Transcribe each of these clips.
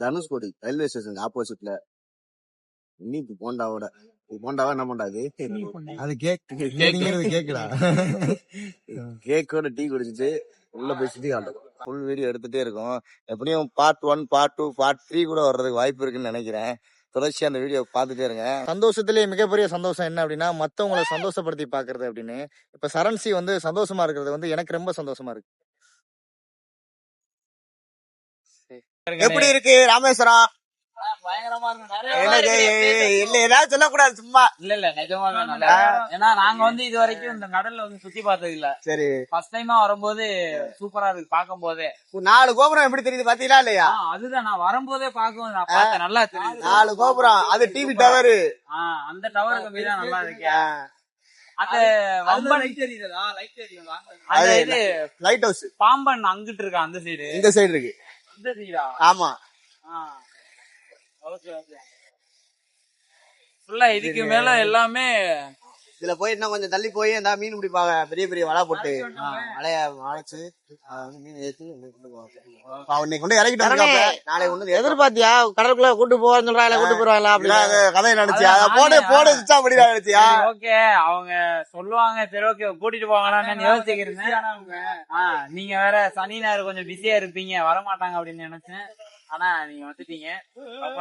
Dhanushkodi railway station ஆப்போசிட்ல இனிப்பு போண்டாவோட போண்டாவா என்ன போண்டா இது அது கேக் கேக்குடா. கேக்கோட டீ குடிச்சிட்டு உள்ள போய் சுத்தி காட்டும் ஃபுல் வீடியோ எடுத்துட்டே இருக்கோம். எப்படியும் part one part two part three கூட வர்றதுக்கு வாய்ப்பு இருக்குன்னு நினைக்கிறேன். தொடர்ச்சியா அந்த வீடியோ பார்த்துட்டே இருங்க. சந்தோஷத்திலேயே மிகப்பெரிய சந்தோஷம் என்ன அப்படின்னா மத்தவங்களை சந்தோஷப்படுத்தி பாக்குறது அப்படின்னு. இப்ப சரண்சி வந்து சந்தோஷமா இருக்கிறது வந்து எனக்கு ரொம்ப சந்தோஷமா இருக்கு. எப்படி இருக்கு ராமேஸ்வரம்? ஏதாவது சொல்லக்கூடாது சும்மா. இல்ல இல்ல நிஜமாவே நல்லா ஏன்னா நாங்க வந்து இது வரைக்கும் இந்த கடல்ல வந்து சுத்தி பார்த்தது இல்ல சரி ஃபர்ஸ்ட் டைமா வரும்போது சூப்பரா இருக்கு பார்க்கும் போதே நாலு கோபுரம் எப்படி தெரியுது பாத்தீங்களா இல்லையா? அதுதான் நான் வரும்போதே நான் பார்த்தேன் நல்லா தெரியுது. நாலு கோபுரம். அது டிவி டவரு. ஆ, அந்த டவர் கம்மி தான் நல்லா இருக்கு. ஹவுஸ் பாம்பன் அங்கிட்டு இருக்கா அந்த சைடு இந்த சைடு இருக்கு. இந்த சைடா ஆமா ஃபுல்லா இதுக்கு மேல எல்லாமே இதுல போய் இன்னும் கொஞ்சம் தள்ளி போய் இந்த மீன் பிடிப்பாங்க. பெரிய பெரிய வலை போட்டு. வலைய வளைச்சு மீன் ஏத்தி கொண்டு போவாங்க. அவன் இன்னைக்கு கொண்டு இறக்கிட்டு நாளை கொண்டு எதிர்பார்த்தியா? கடலுக்குள்ள கூட்டு போவான்னு சொல்றாங்க கூட்டு போறாங்களா அப்படி கதை நினைச்சியா? போடு போடு சுச்சா படிடா நினைச்சியா? ஓகே. அவங்க சொல்லுவாங்க சரி ஓகே கூட்டிட்டு போங்களான்னு யோசிக்கிறேன் ஆ நீங்க வேற சனி ஞாயிறு கொஞ்சம் பிஸியா இருப்பீங்க வர மாட்டாங்க அப்படின்னு நினைச்சேன். ஆனா நீங்க வந்துட்டீங்க.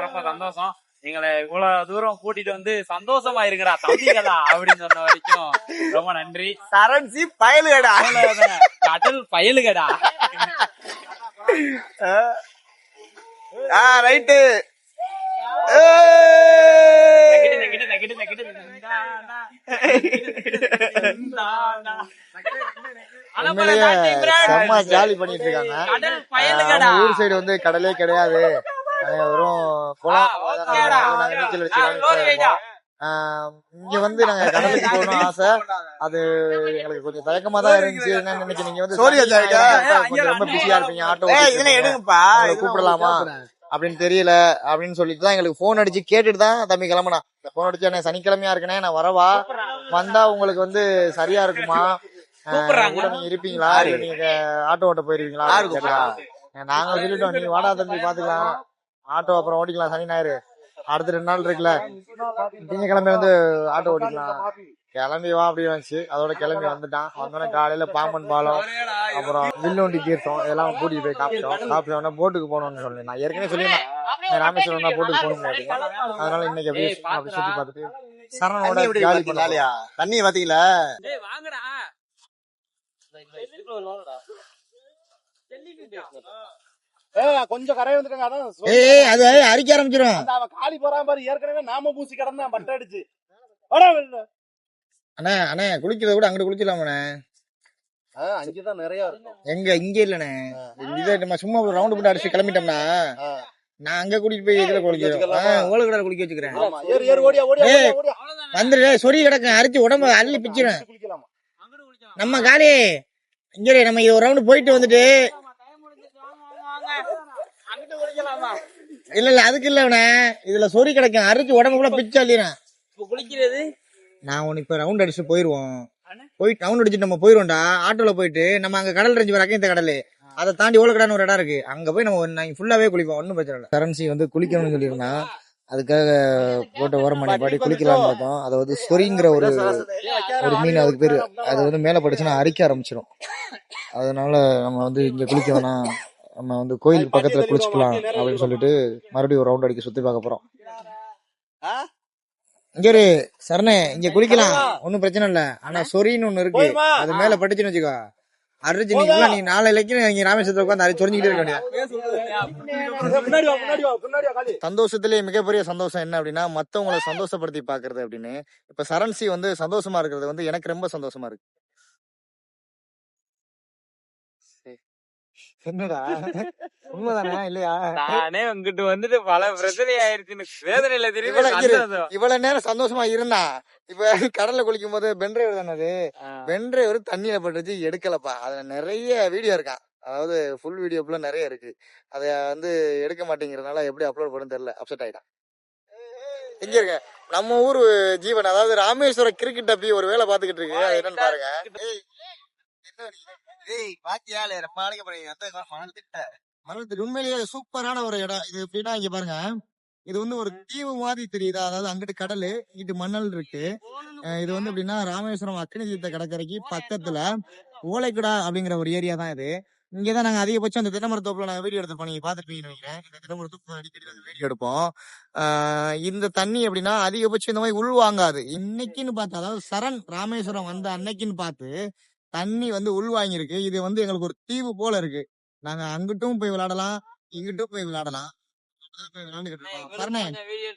ரொம்ப சந்தோஷம். எங்களை இவ்வளவு தூரம் கூட்டிட்டு வந்து சந்தோஷமா இருக்கிறா தம்பிகளா அப்படின்னு சொன்ன வரைக்கும் ரொம்ப நன்றி. சரண்சி பயலுகடா. கடல் பயலுகடா. ஆ. ரைட்டு. ஜாலி பண்ணிட்டு இருக்காங்க. ஊர் சைடு வந்து கடலே கிடையாது. வெறும் இங்க வந்து நாங்க கடலுக்கு போகணும் ஆசை. அது எங்களுக்கு கொஞ்சம் தயக்கமா தான் இருந்துச்சு. என்ன இன்னைக்கு நீங்க வந்து? கொஞ்சம் ரொம்ப பிஸியா இருப்பீங்க. ஆட்டோ எடுங்கப்பா. கூப்பிடலாமா? அப்படின்னு தெரியல. அப்படின்னு சொல்லிட்டு தான் எங்களுக்கு போன் அடிச்சு கேட்டுட்டு தான் தம்பி கிளம்புனா. போன் அடிச்சு சனிக்கிழமையா இருக்கனே நான் வரவா? வந்தா உங்களுக்கு வந்து சரியா இருக்குமா. கூட நீங்க இருப்பீங்களா? நீங்க ஆட்டோ ஓட்ட போயிருவீங்களா? நாங்க சொல்லிட்டோம். நீ வாடா தம்பி பாத்துக்கலாம். ஆட்டோ அப்புறம் ஓட்டிக்கலாம் சனி ஞாயிறு. அடுத்த ரெண்டு நாள் இருக்குல்ல. திங்கக்கிழமை வந்து ஆட்டோ ஓட்டிக்கலாம். கிளம்பி வா அப்படி வந்துச்சு. அதோட கிளம்பி வந்துட்டான். வந்தோடனே காலையில பாம்பன் பாலம் அப்புறம் வில்லுண்டி தீர்த்தம் இதெல்லாம் கூட்டிட்டு போய் காப்பிட்டோம் காப்பிட்ட உடனே போட்டுக்கு போகணும்னு சொல்லி நான் ஏற்கனவே சொல்லியிருந்தேன். ராமேஸ்வரம் தான் போட்டுக்கு போகணும் அதனால இன்னைக்கு அப்படியே அப்படி சுத்தி பார்த்துட்டு சரணோட தண்ணி எப்படி ஜாலி பாத்தீங்களா வாங்கடா. கொஞ்சம் கரையை வந்துட்டாங்க அதான் ஏய் அது அரிக்க ஆரம்பிச்சிடும் அவன் காலி போறான் பாரு ஏற்கனவே நாம பூசி கிடந்தான் பட்டை அடிச்சு. அண்ணே அண்ணே குளிக்கிறத கூட அங்கிட்டு குளிக்கலாமண்ணே ஆ, அங்கதான் நிறைய இருக்கும் எங்க இங்க இல்லண்ணே இதை நம்ம சும்மா ஒரு ரவுண்டு போட்டு அடிச்சு கிளம்பிட்டோம்னா. நான் அங்க கூட்டிட்டு போய் இதுல வச்சுக்கலாமா? ஓலை கடை குளிக்க வச்சுக்கிறேன் ஆமா, ஏறு ஏறு ஓடியா ஓடியா ஏய். ஓடியா, ஓடியா அவ்வளவுதானே. வந்துரு சொறி கிடக்கு அரிச்சு உடம்ப அள்ளி பிச்சிடும். நம்ம காலி இங்க நம்ம இது ஒரு ரவுண்டு போயிட்டு வந்துட்டு ஆமா, time முடிஞ்சிருச்சு. வாங்க, வாங்க, வாங்க. அங்கிட்டு குளிக்கலாமா? இல்ல இல்ல அதுக்கு இல்ல அவனே. இதுல சொறி கிடக்கும் அரிச்சு உடம்பு கூட பிச்சு இப்ப குளிக்கிறது? நான் உனக்கு இப்ப ரவுண்ட் அடிச்சு போயிருவோம். போய் ரவுண்ட் அடிச்சுட்டு நம்ம போயிருவோம்டா. ஆட்டோல போயிட்டு நம்ம அங்க கடல் ரஞ்சி வர இந்த கடலு. அதை தாண்டி ஓலக்கடான்னு ஒரு இடம் இருக்கு? அங்க போய் நம்ம நாங்க ஃபுல்லாவே குளிப்போம். ஒன்னும் பிரச்சனை இல்லை. கரன்சி வந்து குளிக்கணும்னு சொல்லியிருந்தான் அதுக்காக போட்டு ஓரம் பண்ணி பாடி குளிக்கலாம்னு பார்த்தோம். அது வந்து சொரிங்கிற ஒரு ஒரு மீன் அதுக்கு பேரு. அது வந்து மேல பட்டுச்சுன்னா அரிக்க ஆரம்பிச்சிடும் அதனால நம்ம வந்து இங்க குளிக்க வேணாம். நம்ம வந்து கோயிலுக்கு பக்கத்துல குளிச்சுக்கலாம் அப்படின்னு சொல்லிட்டு மறுபடியும் ஒரு ரவுண்ட் அடிக்க சுத்தி பார்க்க போறோம். இங்க சரணே இங்க குளிக்கலாம். ஒண்ணும் பிரச்சனை இல்ல. ஆனா சொரின்னு ஒண்ணு இருக்கு? அது மேல பட்டுச்சுன்னு வச்சுக்கோ. அரிச்சு நீ நீ நாலு இலக்கியம் ராமேஸ்வரத்துல உட்காந்து அரிச்சு சொரிஞ்சுக்கிட்டே இருக்க சந்தோஷத்திலேயே மிகப்பெரிய சந்தோஷம் என்ன அப்படின்னா மத்தவங்களை சந்தோஷப்படுத்தி பாக்குறது அப்படின்னு. இப்ப சரண்சி வந்து சந்தோஷமா இருக்கிறது வந்து எனக்கு ரொம்ப சந்தோஷமா இருக்கு. என்னடா? உண்மைதானே? இல்லையா? நானே உங்ககிட்ட வந்துட்டு பல பிரச்சனை ஆயிருச்சுன்னு வேதனையில தெரியுது இவ்வளவு இரு. சந்தோஷம். இவ்வளவு நேரம் சந்தோஷமா இருந்தா இப்ப கடல்ல குளிக்கும் போது பென்ட்ரைவர் தானே அது? ஆ. வென்றைவர் தண்ணியில பட்டுச்சு எடுக்கலப்பா. அதுல நிறைய வீடியோ இருக்கான் அதாவது ஃபுல் வீடியோ ஃபுல்லா நிறைய இருக்கு. அத வந்து எடுக்க மாட்டேங்கிறதுனால எப்படி அப்லோட் பண்ணு தெரியல. அப்செட் ஆயிட்டான். இங்க இருக்க? நம்ம ஊர் ஜீவன் அதாவது ராமேஸ்வர கிரிக்கெட் டப்பி ஒரு வேலை பாத்துக்கிட்டு இருக்கு. அது என்னன்னு பாருங்க. ஏய், என்ன நீ? ஏய் பாத்தியா இல்லையா ரொம்ப நாளைக்கு அப்புறம் திட்ட. மரத்துக்கு உண்மையிலேயே சூப்பரான ஒரு இடம். இது எப்படின்னா இங்க பாருங்க. இது வந்து ஒரு தீவு மாதிரி தெரியுதா? அதாவது அங்கிட்டு கடல் இங்கிட்டு மணல் இருக்கு. இது வந்து எப்படின்னா ராமேஸ்வரம் அக்னி தீர்த்த கடற்கரைக்கு பக்கத்துல ஓலைக்குடா அப்படிங்கிற ஒரு ஏரியா தான் இது. இங்கதான் நாங்க அதிகபட்சம் அந்த தினமரத்தோப்புல நாங்க வீடியோ எடுத்தோம் நீங்க பாத்துருப்பீங்கன்னு நினைக்கிறேன். இந்த தினமரத்தோப்பு அடிக்கடி நாங்க வீடியோ எடுப்போம். இந்த தண்ணி எப்படின்னா அதிகபட்சம் இந்த மாதிரி உள்வாங்காது இன்னைக்குன்னு பார்த்தா அதாவது சரண் ராமேஸ்வரம் வந்த அன்னைக்குன்னு பார்த்து தண்ணி வந்து உள்வாங்கியிருக்கு. இது வந்து எங்களுக்கு ஒரு தீவு போல இருக்கு. நாங்க அங்கிட்டும் போய் விளையாடலாம் இங்கிட்டும் போய் விளையாடலாம்.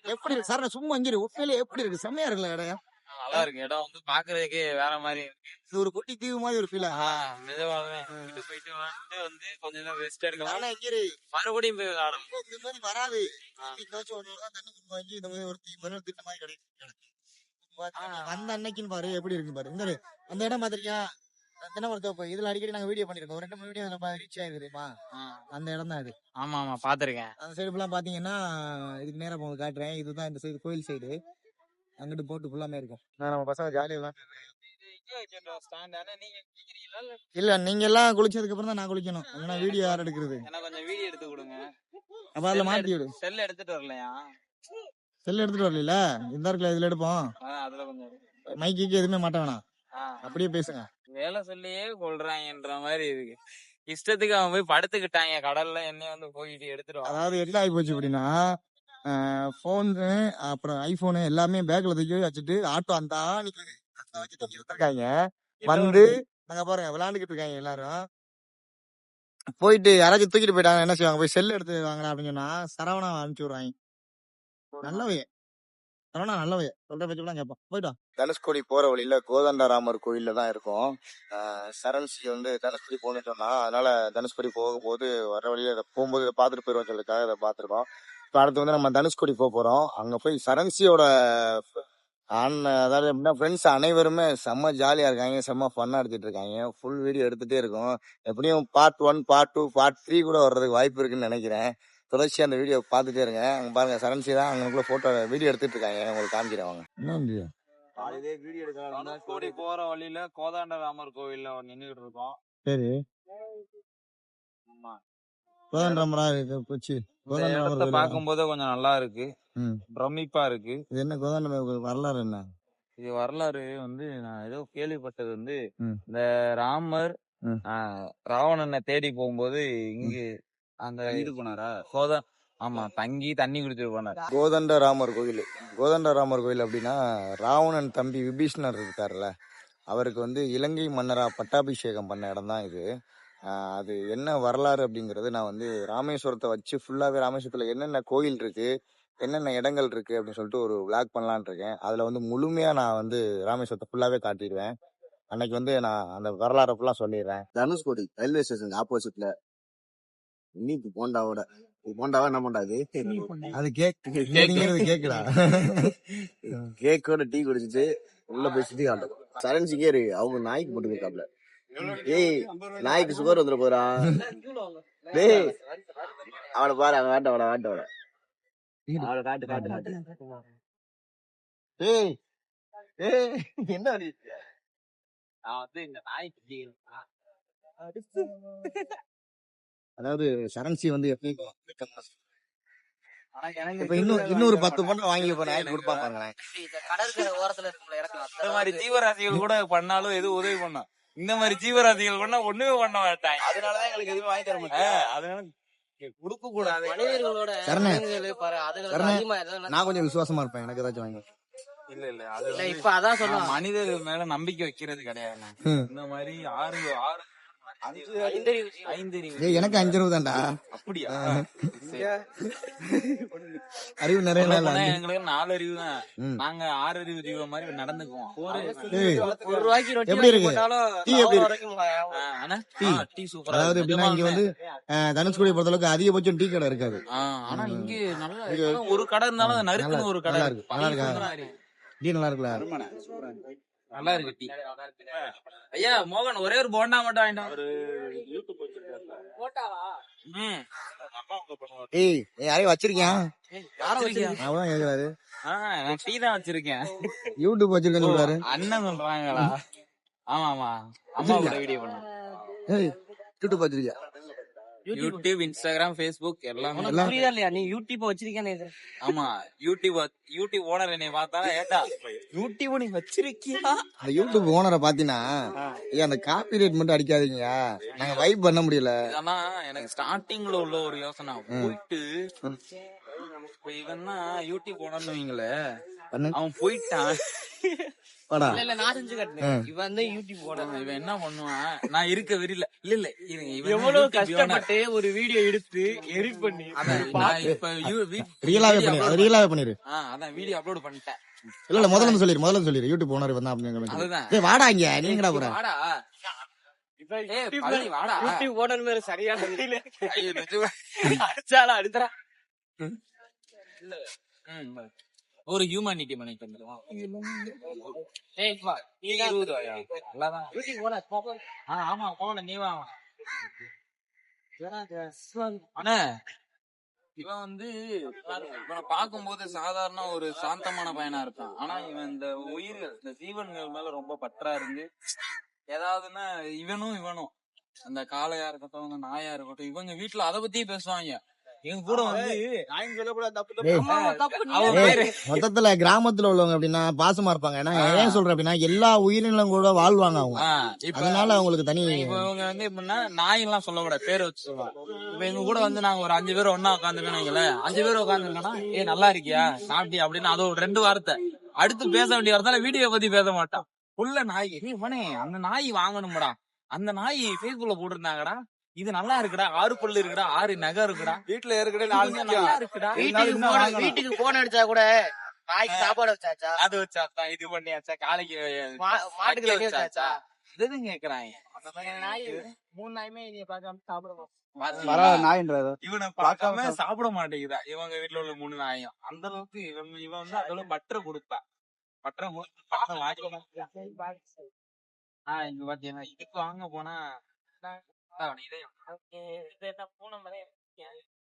எப்படி சரண சும்மா இங்க இரு. உண்மையிலே எப்படி இருக்கு? செம்மையா இருக்குல்ல இடம். நல்லா இருக்கு. இடம் வந்து பாக்குறதுக்கே வேற மாதிரி இருக்கு. இது ஒரு குட்டி தீவு மாதிரி ஒரு ஃபீலா வீட்டு போயிட்டு வந்துட்டு வந்து கொஞ்ச நேரம் ரெஸ்ட் எடுக்கலாம். மறுபடியும் போய் விளையாடணும் இந்த மாதிரி வராது. இந்த மாதிரி ஒரு தீ- மணல் திட்ட மாதிரி கிடைக்கும். அந்த அன்னைக்குன்னு பாரு எப்படி இருக்கு பாரு. இந்த. அந்த இடம் பாத்திருக்கியா தினமரத்தோப்பு இதுல அடிக்கடி நாங்க வீடியோ பண்ணிருக்கோம். ஒரு ரெண்டு மூணு வீடியோ நம்ம ரீச் ஆயிருக்கு தெரியுமா? அந்த இடம் தான் இது ஆமா ஆமா பாத்திருக்கேன். அந்த சைடு ஃபுல்லா பாத்தீங்கன்னா இதுக்கு நேரா போக காட்டுறேன். இதுதான் இந்த சைடு கோயில் சைடு அங்கிட்டு போட்டு ஃபுல்லாமே இருக்கும். நான் நம்ம பசங்க ஜாலியா எல்லாம் இல்ல நீங்க எல்லாம் குளிச்சதுக்கு அப்புறம் தான் நான் குளிக்கணும். ஏன்னா வீடியோ யார் எடுக்கிறது? எனக்கு கொஞ்சம் வீடியோ எடுத்து கொடுங்க. அப்ப அதுல மாட்டி விடு. செல் எடுத்துட்டு வரலையா? செல் எடுத்துட்டு வரல இந்த இருக்குல்ல இதுல எடுப்போம். அதுல கொஞ்சம் இருக்கு. மைக்கு எதுவுமே மாட்ட வேணாம். அப்படியே பேசுங்க. வேலை சொல்லியே கொள்றாங்கன்ற மாதிரி இருக்கு. இஷ்டத்துக்கு அவன் போய் படுத்துக்கிட்டாங்க. கடல்ல என்னைய வந்து போயிட்டு எடுத்துட்டு வா. அதாவது என்ன ஆகி போச்சு அப்படின்னா போனு அப்புறம் ஐபோனு எல்லாமே பேக்ல தூக்கி வச்சுட்டு ஆட்டோ அந்த ஆணிக்கு அந்த வச்சு தூக்கி விட்டுருக்காங்க. வந்து நாங்க பாருங்க விளையாண்டுக்கிட்டு இருக்காங்க எல்லாரும். போயிட்டு யாராச்சும் தூக்கிட்டு போயிட்டாங்க என்ன செய்வாங்க? போய் செல் எடுத்து வாங்கடா அப்படின்னு சொன்னா சரவணா அனுப்பிச்சு விடுறாங்க. நல்லவைய நல்லவைய சொல்ற பட்சம் கேட்பான். போயிட்டா தனுஷ்கோடி போற வழியில கோதண்டராமர் கோயில்ல தான் இருக்கும். சரண்சி வந்து தனுஷ்கோடி போகணும்னு சொன்னா அதனால தனுஷ்கோடி போகும்போது வர வழியில போகும்போது இதை பார்த்துட்டு போயிடுவோம் சொல்லிருக்காங்க இதை பார்த்துருக்கோம். இப்போ அடுத்து வந்து நம்ம தனுஷ்கோடி போக போறோம். அங்க போய் சரண்சியோட அண்ணன் அதாவது எப்படின்னா ஃப்ரெண்ட்ஸ் அனைவருமே செம்ம ஜாலியா இருக்காங்க. செம்ம ஃபன்னா எடுத்துட்டு இருக்காங்க. ஃபுல் வீடியோ எடுத்துட்டே இருக்கும். எப்படியும் part one part two part three கூட வர்றதுக்கு வாய்ப்பு இருக்குன்னு நினைக்கிறேன். தொடர்ச்சி அந்த வீடியோ பார்த்துட்டே இருங்க. அங்க பாருங்க சரண்சி தான் அங்களுக்குள்ள போட்டோ வீடியோ எடுத்துட்டு இருக்காங்க. உங்களுக்கு காமிக்கிறேன் அவங்க என்ன வீடியோ தனுஷ்கோடி போற வழியில கோதாண்டராமர் கோவில்ல நின்னுகிட்டு இருக்கோம். சரி ஆமா. கோதண்டராமரா? இருக்கு போச்சு. இந்த கோதண்டராமர் இடத்த கோயிலா? பார்க்கும்போது கொஞ்சம் நல்லா இருக்கு. ம். பிரமிப்பா இருக்கு. இது என்ன கோதண்டராமர் வரலாறு என்ன? இது வரலாறு வந்து நான் ஏதோ கேள்விப்பட்டது வந்து. இந்த ராமர் ராவணனை தேடி போகும்போது இங்கு அந்த இது போனாரா? கோதா ஆமா தங்கி தண்ணி குடிச்சிட்டு போனார். கோதண்டராமர் கோயில். கோதண்டராமர் கோயில் அப்படின்னா ராவணன் தம்பி விபீஷ்ணர் இருக்கார்ல அவருக்கு வந்து இலங்கை மன்னரா பட்டாபிஷேகம் பண்ண இடம் தான் இது அது என்ன வரலாறு அப்படிங்கறது நான் வந்து ராமேஸ்வரத்தை வச்சு ஃபுல்லாவே ராமேஸ்வரத்துல என்னென்ன கோயில் இருக்கு என்னென்ன இடங்கள் இருக்கு அப்படின்னு சொல்லிட்டு ஒரு விளாக் பண்ணலான்னு இருக்கேன். அதுல வந்து முழுமையா நான் வந்து ராமேஸ்வரத்தை ஃபுல்லாவே காட்டிடுவேன். அன்னைக்கு வந்து நான் அந்த வரலாறை ஃபுல்லா சொல்லிடுறேன். தனுஷ்கோடி ரயில்வே ஸ்டேஷன் ஆப்போசிட்ல இன்னைக்கு போண்டாவோட போண்டாவா என்ன போண்டா. இது அது கேக்குறது கேக்குடா. கேக்கோட டீ குடிச்சிட்டு உள்ள போய் சுத்தி காட்டும் சரண் சிங்கேரு அவங்க நாய்க்கு போட்டு இருக்காப்ல. ஏய் நாய்க்கு சுகர் வந்துட போறா டேய் அவனை பாரு அவன் வாட்ட அவனை வாட்ட அவனை அவனை காட்டு காட்டு காட்டு. ஏய் ஏய் என்ன நீ? நான் வந்து இந்த நாய்க்கு அதாவது சரண்சி வந்து எப்பயும் இப்ப இன்னும் இன்னொரு பத்து பொண்ணு வாங்கி நாய்க்கு கொடுப்பாங்க பாருங்களேன். கடற்கரை ஓரத்துல இந்த மாதிரி ஜீவராசிகள் கூட பண்ணாலும் எதுவும் உதவி பண்ணோம். இந்த மாதிரி ஜீவராசிகள் பண்ணா ஒண்ணுமே பண்ண மாட்டாங்க. அதனாலதான் எங்களுக்கு எதுவுமே வாங்கி தர ஆஹ், அதனால கொடுக்க கூடாது. நான் கொஞ்சம் விசுவாசமா இருப்பேன் எனக்கு ஏதாச்சும் வாங்கி இல்ல இல்ல அது இப்ப அதான் நான் சொல்லுவாங்க மனிதர்கள் மேல நம்பிக்கை வைக்கிறது கிடையாது. இந்த மாதிரி ஆறு ஆறு எனக்கு அஞ்சு ரூபா தான்டா அப்படியா? அறிவு நிறைய. எங்களுக்கு நாலு அறிவு தான். ம். நாங்க ஆறு அறிவு மாதிரி நடந்துக்குவோம். ஒரு ரூபாய்க்கு எப்படி இருக்கு? டீ எப்படி அதாவது. எப்படின்னா இங்க வந்து தனுஷ்கோடி பொறுத்தளவுக்கு அதிகபட்சம் டீ கடை இருக்காது. ஆஹ், ஆனா. இங்க நல்லா ஒரு கடை இருந்தாலும் நறுக்குன்னு ஒரு கடை நல்லா இருக்கு. நல்லா இருக்கு. டீ நல்லா இருக்குல்ல? நல்லா இருக்கு டீ. ஐயா மோகன் ஒரே ஒரு போண்டா மட்டும் வாங்கிட்டு வா. ம். ஏய் நீ யாரையும் வச்சிருக்கியான் வச்சிருக்கியா? அவதான் கேக்குறாரு நான் டீ தான் வச்சிருக்கேன். யூடியூப் வச்சிருக்கேன்னு சொல்றாரு. அண்ணன் சொல்றாங்களா? ஆமா ஆமா. அம்மா கூட வீடியோ பண்ண. ஏய் யூடியூப் வச்சிருக்கியா? யூடியூப் இன்ஸ்டாகிராம் ஃபேஸ்புக் எல்லாமே. புரியுதா இல்லையா? நீ யூடியூப் வச்சிருக்கேன்னு இது? ஆமா யூடியூப் யூடியூப் ஓனர் என்னை பார்த்தா ஏட்டா யூடியூப் நீ வச்சிருக்கியா? அந்த யூடியூப் ஓனரை பாத்தீங்கன்னா ஐயா அந்த காப்பி ரேட் மட்டும் அடிக்காதீங்க நாங்க வைப் பண்ண முடியல. ஆனா எனக்கு ஸ்டார்டிங்ல உள்ள ஒரு யோசனை. போயிட்டு இப்ப இவன் தான் யூடியூப் ஓனர்னு வைங்களே. பண்ணு. அவன் போயிட்டான். இல்ல இல்ல நான் செஞ்சு கட்டுறேன். இவன் வந்து யூடியூப் போட இவன் என்ன பண்ணுவான்? நான் இருக்க வெறியில. இல்ல இல்ல இவன் இவன் எவ்வளவு. கஷ்டப்பட்டு ஒரு வீடியோ எடுத்து எடிட் பண்ணி நான் இப்ப யூ- வீ- ரியலாவே பண்ணிரு ரியலாவே பண்ணிரு. அதான் வீடியோ அப்லோட் பண்ணிட்டேன். இல்ல இல்ல முதல்ல சொல்லிரு முதல்ல சொல்லிரு. யூடியூப் ஓனர் வந்தா. அதுதான். டேய் வாடா இங்க நீங்கடா போற? வாடா. ஏய், யூடியூப் போடணும் மேல சரியான தெரியல ஐயோ, நிஜமா. அடிச்சாலும் அடித்தரா ம், ஒரு ஹியூமனிட்டி போட ஆ, ஆமா போன நீ வா அண்ணா இவன் வந்து இவனை பார்க்கும்போது சாதாரண ஒரு சாந்தமான பையனா இருக்கான் ஆனா இவன் இந்த உயிர்கள் இந்த ஜீவன்கள் மேல ரொம்ப பற்றா இருந்து ஏதாவதுன்னா இவனும் இவனும். அந்த காளையா இருக்கட்டும் அந்த நாயா இருக்கட்டும் இவங்க வீட்டுல அத பத்தியே பேசுவாங்க. எங்க கூட வந்து மொத்தத்துல கிராமத்துல உள்ளவங்க அப்படின்னா பாசமா இருப்பாங்க. ஏன்னா ஏன் சொல்றேன் அப்படின்னா எல்லா உயிரினங்களும் கூட வாழ்வாங்க அவங்க. அதனால அவங்களுக்கு தனி இப்ப இவங்க வந்து எப்படின்னா நாய் எல்லாம் சொல்லக்கூடாது பேர் வச்சு சொல்லுவாங்க. இப்ப எங்க கூட வந்து நாங்க ஒரு அஞ்சு பேர் ஒன்னா உட்காந்துருக்கோம் அஞ்சு பேர் உட்காந்துருக்கோம்னா ஏ நல்லா இருக்கியா? சாப்பிட்டியா? அப்படின்னு அது ஒரு ரெண்டு வார்த்தை. அடுத்து பேச வேண்டிய வார்த்தை வீடியோ பத்தி பேச மாட்டான். உள்ள நாய் நீ உடனே அந்த நாய் வாங்கணும்டா. அந்த நாய் ஃபேஸ்புக்ல போட்டிருந்தாங்கடா. இது நல்லா இருக்குடா. ஆறு பல்லு இருக்குடா. ஆறு நகை இருக்குடா. வீட்டுல இருக்கிற இது நல்லா இருக்குடா. வீட்டுக்கு போன வீட்டுக்கு போன் அடிச்சா கூட நாய்க்கு சாப்பாடு வச்சாச்சா? அது வச்சாச்சா? இது பண்ணியாச்சா? காலைக்கு மாட்டுக்கு வச்சாச்சா? இதுதான் கேக்குறாங்க? நாய் மூணு நாயுமே நீ பார்க்காம சாப்பிடுவோம் இவனை பார்க்காம சாப்பிட மாட்டேங்குதா? இவங்க வீட்டுல உள்ள மூணு நாயும். அந்த அளவுக்கு இவன் இவன் வந்து அதோட பற்ற கொடுப்பா. ஆஹ் இங்க பாத்தீங்கன்னா இதுக்கு வாங்க போனா ahí de ahí de la